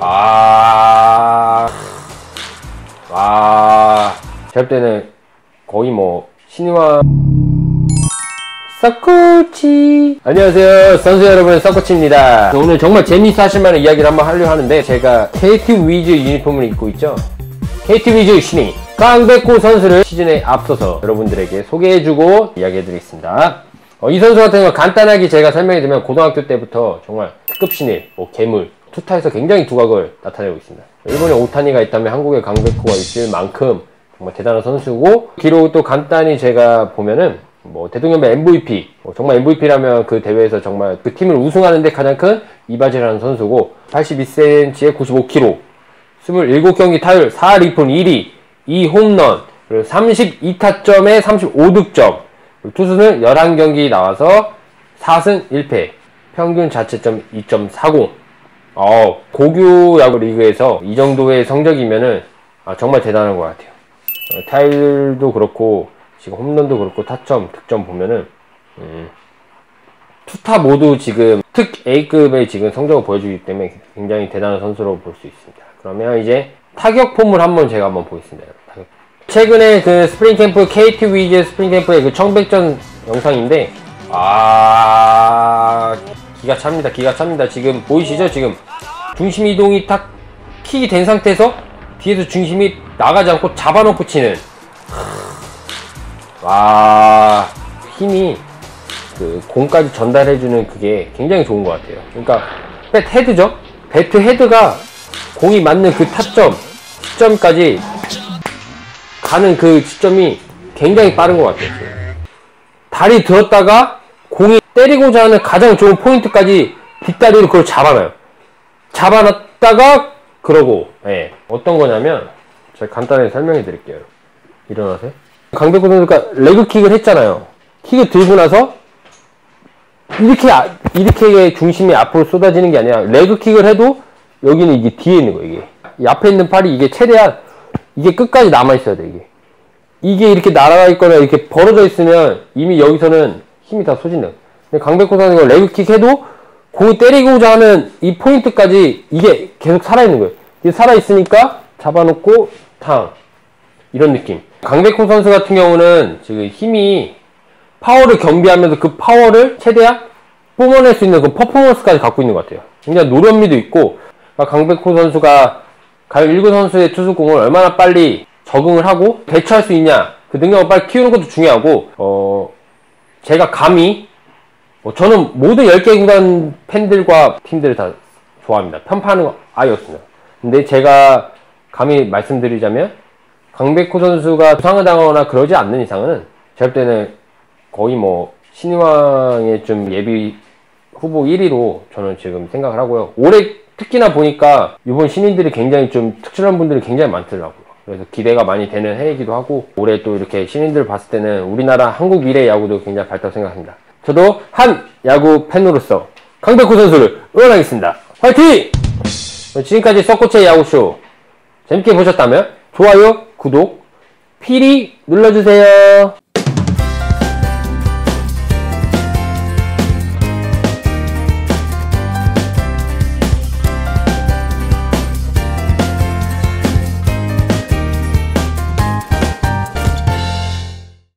아, 아, 제가 때는 거의 뭐 신화. 서코치. 안녕하세요. 선수 여러분 서코치입니다. 오늘 정말 재미있어 하실 만한 이야기를 한번 하려 하는데 제가 KT 위즈 유니폼을 입고 있죠. KT 위즈 신인 깡백호 선수를 시즌에 앞서서 여러분들에게 소개해주고 이야기해드리겠습니다 어, 이 선수 같은 경우 간단하게 제가 설명해 드리면 고등학교 때부터 정말 특급 신인, 뭐 괴물, 투타에서 굉장히 두각을 나타내고 있습니다. 일본에 오타니가 있다면 한국에 강백호가 있을 만큼 정말 대단한 선수고 기록 또 간단히 제가 보면은 뭐 대통령배 MVP 뭐 정말 MVP라면 그 대회에서 정말 그 팀을 우승하는데 가장 큰 이바지라는 선수고 82cm에 95kg 27경기 타율 4리폰 1위 2홈런 그리고 32타점에 35득점 투수는 11경기 나와서 4승 1패 평균 자체점 2.40 어, 고교 야구 리그에서 이 정도의 성적이면은 아, 정말 대단한 것 같아요. 어, 타율도 그렇고 지금 홈런도 그렇고 타점, 득점 보면은 음, 투타 모두 지금 특 A급의 지금 성적을 보여주기 때문에 굉장히 대단한 선수로 볼 수 있습니다. 그러면 이제 타격 폼을 한번 제가 한번 보겠습니다. 타격. 최근에 그 스프링 캠프 KT 위즈 스프링 캠프의 그 청백전 영상인데 아 기가 찹니다 기가 찹니다. 지금 보이시죠? 지금 중심 이동이 딱 킥이 된 상태에서 뒤에서 중심이 나가지 않고 잡아놓고 치는. 와 힘이 그 공까지 전달해주는 그게 굉장히 좋은 것 같아요. 그러니까 배 헤드죠? 배트 헤드가 공이 맞는 그 타점 시점까지 가는 그 시점이 굉장히 빠른 것 같아요 다리 들었다가 공이 때리고자 하는 가장 좋은 포인트까지 뒷다리로 그걸 잡아놔요. 잡아놨다가 그러고 예. 어떤 거냐면 제가 간단하게 설명해 드릴게요. 일어나세요. 강백호 선수가 레그킥을 했잖아요. 킥을 들고 나서 이렇게 아, 이렇게 중심이 앞으로 쏟아지는 게 아니라 레그킥을 해도 여기는 이게 뒤에 있는 거예요. 이게 이 앞에 있는 팔이 이게 최대한 이게 끝까지 남아 있어야 돼 이게. 이게 이렇게 날아가 있거나 이렇게 벌어져 있으면 이미 여기서는 힘이 다 소진돼요. 근데 강백호 선수가 레그킥 해도 공이 때리고자 하는 이 포인트까지 이게 계속 살아있는 거예요. 이게 살아있으니까 잡아놓고 탕. 이런 느낌. 강백호 선수 같은 경우는 지금 힘이 파워를 겸비하면서 그 파워를 최대한 뿜어낼 수 있는 그 퍼포먼스까지 갖고 있는 것 같아요. 굉장히 노련미도 있고, 강백호 선수가 가요 1구 선수의 투수공을 얼마나 빨리 적응을 하고 대처할 수 있냐 그 능력을 빨리 키우는 것도 중요하고 어 제가 감히 어, 저는 모든 10개 구단 팬들과 팀들을 다 좋아합니다. 편파하는 거 아예 없습니다. 근데 제가 감히 말씀드리자면 강백호 선수가 부상을 당하거나 그러지 않는 이상은 제가 볼 때는 거의 뭐 신인왕의 좀 예비 후보 1위로 저는 지금 생각을 하고요. 올해 특히나 보니까 이번 신인들이 굉장히 좀 특출한 분들이 굉장히 많더라고요 그래서 기대가 많이 되는 해이기도 하고 올해 또 이렇게 신인들 봤을 때는 우리나라 한국 미래 야구도 굉장히 밝다고 생각합니다. 저도 한 야구 팬으로서 강백호 선수를 응원하겠습니다. 화이팅! 지금까지 서코체 야구쇼 재밌게 보셨다면 좋아요, 구독, 필히 눌러주세요.